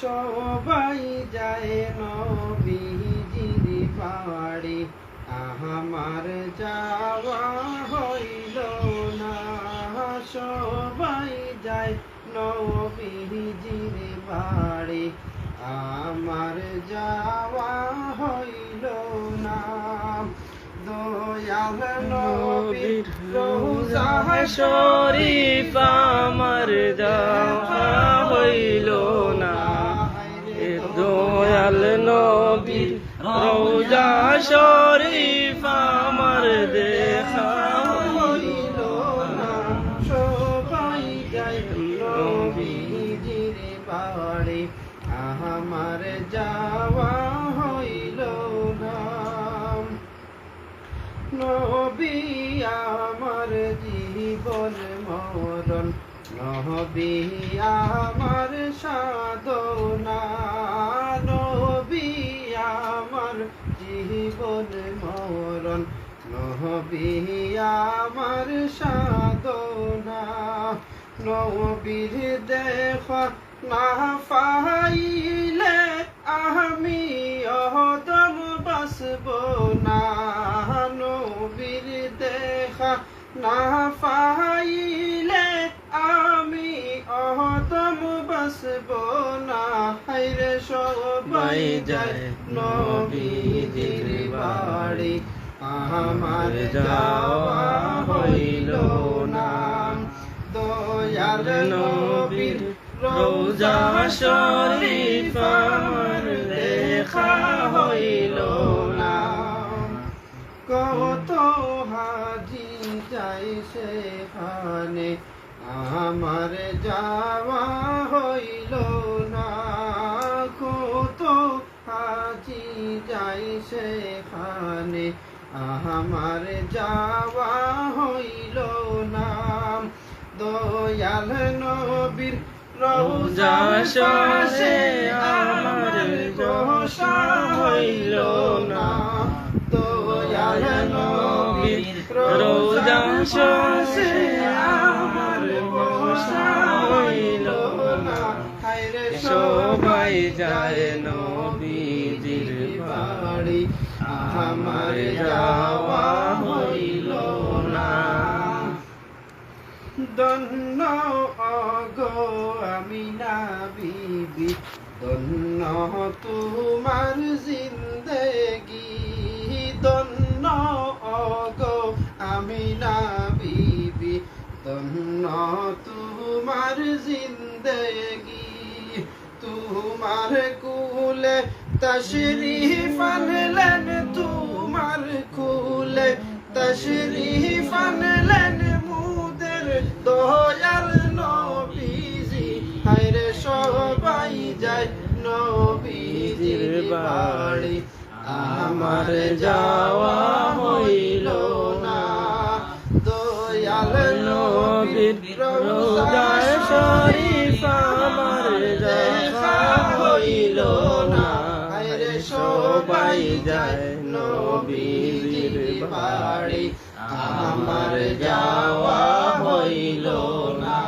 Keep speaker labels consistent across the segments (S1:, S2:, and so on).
S1: সবাই যায় নবীজির বাড়ি আমার যাওয়া হইল না। সবাই যায় নবীজির বাড়ি আমার যাওয়া হইল না। দয়াল নবীর রোজা
S2: শরীফ রোজা শরীফ আমার
S1: আমার যাওয়া হইল না। নবী আমার জীবন মরণ নবী আমার সাধনা। জীবন মরণ নবী আমার সাধনা। নবীর দেখা না পাইলে আমি অদম বাসব না। নবীর দেখা না পাইলে আমি অদম বাসব না। সবাই যায় নবীজির বাড়ি। আমার যাওয়া হইল না। দয়াল নবীর
S2: রোজা শরীফ দেখা হইল
S1: কত হাজি যাই সেখানে। আমার যাওয়া সেখানে আমার যাওয়া হইল না দয়াল নবীর রোজা আমার বসা হইল না দয়াল নবীর রোজা আমার বসা হইল না
S2: সবাই যায়
S1: বাড়ি আমার যাওয়া হইল না। দন্ন অগো আমি না বিবি দন্ন তোমার জিন্দেগি। দন্ন অগো আমি না বিবি দন্ন তোমার জিন্দেগি। তোমার কুলে তশরিফ আনলেন তোমার কুলে তশরিফ আনলেন মুদের দয়াল নবীজি। হায়রে সবাই যায় নবীজির বাড়ি। আমার যাওয়া হইল না। দয়াল নবীর রোজা শরীফ সবাই যায় নবীর বাড়ি আমার যাওয়া হইল না।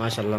S2: মাশাল্লাহ